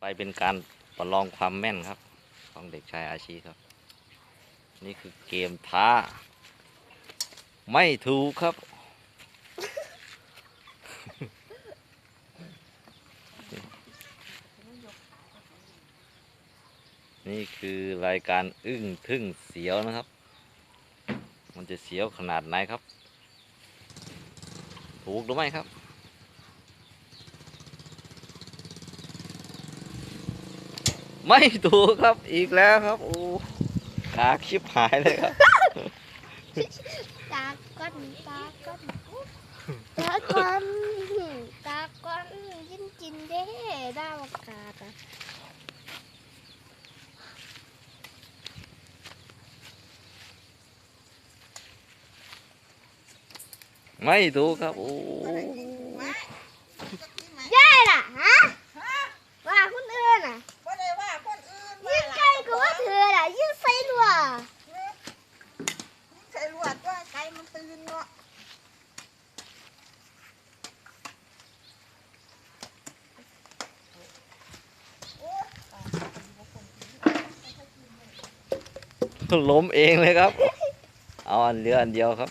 ไปเป็นการประลองความแม่นครับของเด็กชายอาชีครับ นี่คือเกมท้า ไม่ถูกครับ นี่คือรายการอึ้งทึ่งเสียวนะครับ มันจะเสียวขนาดไหนครับ ถูกหรือไม่ครับ ไม่ถูกครับอีกแล้วครับโอ้กากชิบหายเลยครับตาก้อนตาก้อนตาก้อนตาก้อนยินจินเด้ดาวกาศอะไม่ถูกครับโอ้ ได้ล่ะฮะว่าคนอื่นอะ บ่ได้ว่าคนอื่น ยิ่งใกล้ก็ว่าเธอล่ะยิ่งใส่รัว ใส่ลวดว่าไก่มันตื่นเนาะ ล้มเองเลยครับ เอาอันเหลืออันเดียวครับ